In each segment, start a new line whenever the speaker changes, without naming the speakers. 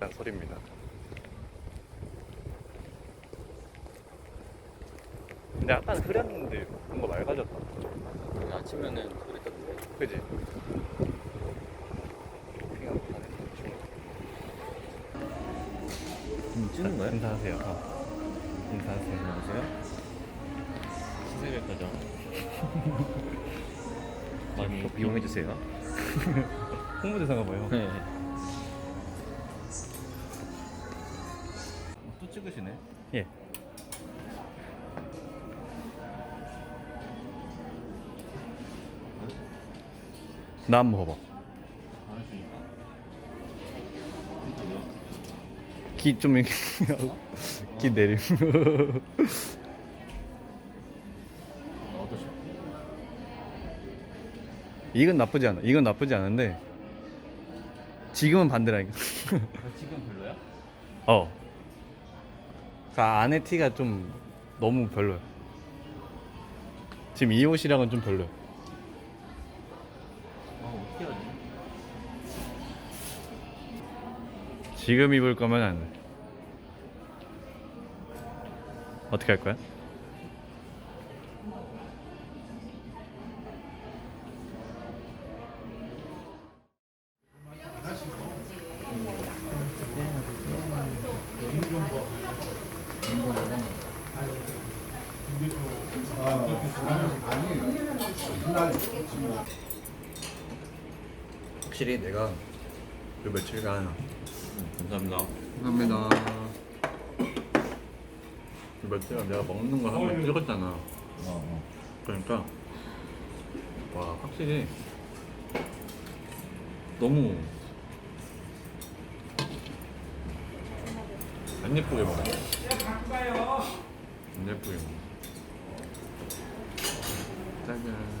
난 소리입니다. 근데 약간 흐렸는데 뭔가 맑아졌다.
아침에는 그랬던데.
그지?
음, 찍는 거야?
인사하세요. 어. 인사하세요.
안녕하세요. 시세백화점. 많이
또
이용해 주세요.
홍보대사가 뭐예요?
네. 찍으시네.
예. 나 한번 봐봐. 기좀 이렇게 하고 기 내림. 이건 나쁘지 않아. 이건 나쁘지 않은데 지금은 반대라니까.
아, 지금 별로야?
어. 그 안에 티가 좀 너무 별로야. 지금 이 옷이랑은 좀
하지?
지금 입을 거면. 어떻게 할 거야? 확실히 내가 요 며칠간
감사합니다.
감사합니다. 며칠간 내가 먹는 거 한번 찍었잖아.
어, 어.
그러니까 와 확실히 너무 안 예쁘게 먹어. 안 예쁘게 먹어. 짜잔.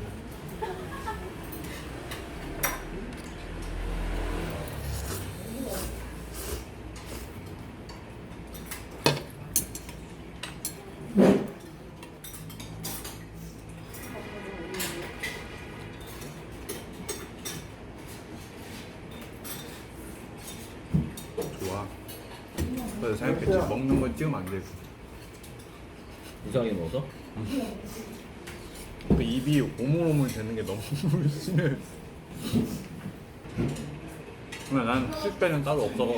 좋아. 그래서 생각했지 먹는 거 찍으면 안 되고.
이상하게 먹어서?
그 입이 오물오물 되는 게 너무 심해. 근데 난 식배는 따로 없어서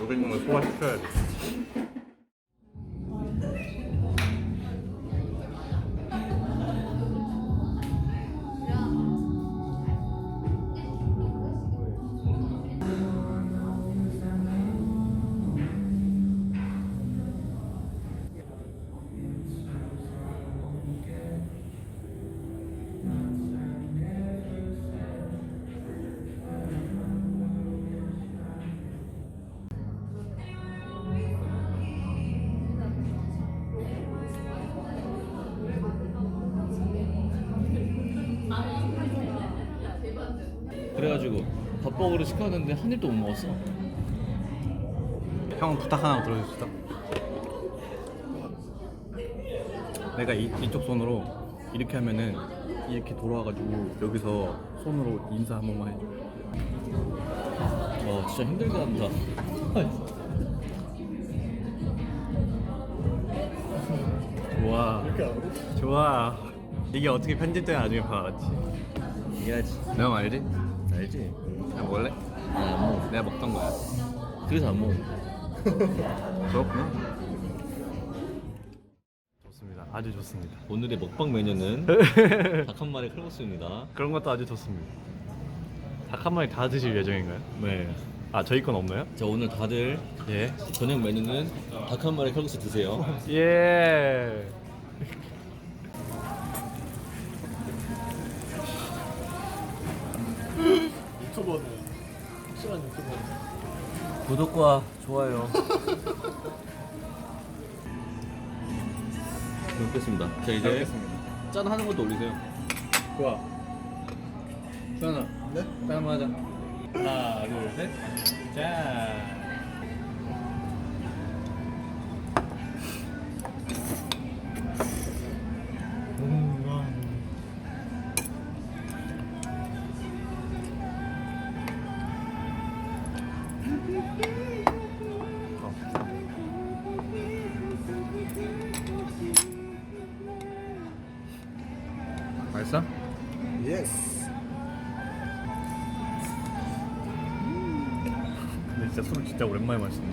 여기 있는 걸 소화시켜야 돼.
밥버거를 시켰는데 한 입도 못 먹었어.
형 부탁 하나 들어줄 수 있어? 내가 이, 이쪽 손으로 이렇게 하면은 이렇게 돌아와가지고 여기서 손으로 인사 한 번만 해줘.
와 진짜 힘들게 한다.
좋아. 좋아. 이게 어떻게 편집되나 나중에 봐알았지
이해하지.
너 알지?
알지?
나 먹을래?
나안 먹어.
내가 먹던 거야.
그래서 안 먹어.
그렇구나. 좋습니다. 아주 좋습니다.
오늘의 먹방 메뉴는 닭 한 마리 칼국수입니다.
그런 것도 아주 좋습니다. 닭 한 마리 다 드실 예정인가요?
네.
아 저희 건 없나요?
자 오늘 다들
예.
저녁 메뉴는 닭 한 마리 칼국수 드세요.
예.
유튜버네. 확실한 유튜버네.
구독과 좋아요. 먹겠습니다. 자 이제. 짠 하는 것도 올리세요.
좋아. 수현아.
네?
짠 한번 하자. 하나, 둘, 셋. 짠. 맛있어?
예스.
근데 진짜 술 진짜 오랜만에 마시네.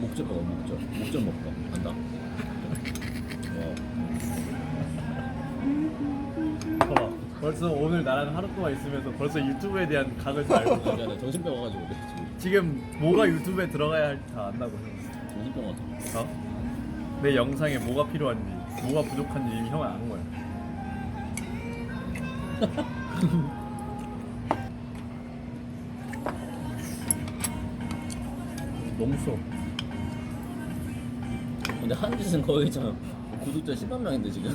목젖 먹어, 목젖. 목젖 먹어. 간다.
봐봐. 벌써 오늘 나랑 하루 동안 있으면서 벌써 유튜브에 대한 각을 다 알고 있어.
미안해 정신병 와가지고
지금 뭐가 유튜브에 들어가야 할지 다 안다고.
정신병 와서
어? 내 영상에 뭐가 필요한지, 뭐가 부족한지 이미 형은 아는 거야. 너무 써.
근데 한 짓은 거의 참 구독자 10만 명인데 지금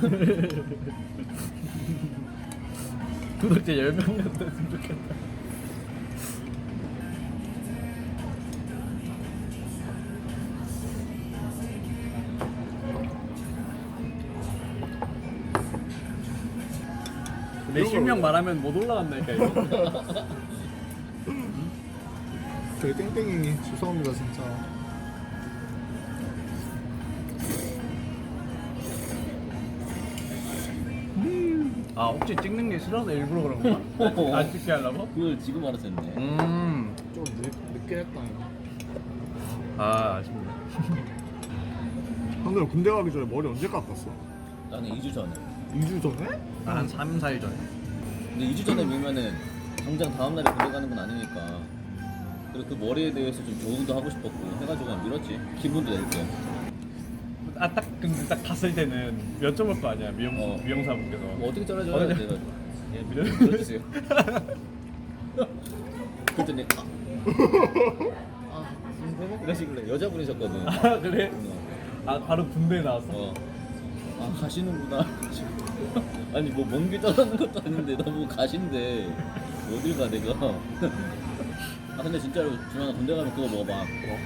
구독자 10명 됐으면 좋겠다. 내 실명 말하면 못 올라간다니까 이거.
되게 땡땡이 죄송합니다 진짜.
아 혹시 찍는 게 싫어서 일부러 그런 거야? 안 찍게 하려고?
그걸 지금 알았었네
음.
좀 늦, 늦게 했다. 이거.
아 아쉽네.
형들 군대 가기 전에 머리 언제 깎았어?
나는 2주 전에
2주 전에?
한 3, 4일 전에.
근데 2주 전에 밀면은 당장 다음날에 군대 가는 건 아니니까 그리고 그 머리에 대해서 좀 조언도 하고 싶었고 해가지고 그냥 밀었지 기분도 낼게
아 딱 근데 딱 갔을 때는 여쭤볼 거 아니야 미용
어.
미용사분께서.
뭐 어떻게 잘라줘야
어,
돼?
네.
내가
예, 밀어.
밀어주세요 그랬더니 아, 아 이러시길래 여자분이셨거든
아 그래?
어.
아 바로 군대에 나왔어?
어. 아 가시는구나. 아니 뭐 먼 길 떠나는 것도 아닌데 너무 가신데 어딜 가 내가. 아 근데 진짜로 준환아 군대 가면 그거 먹어봐.
뭐?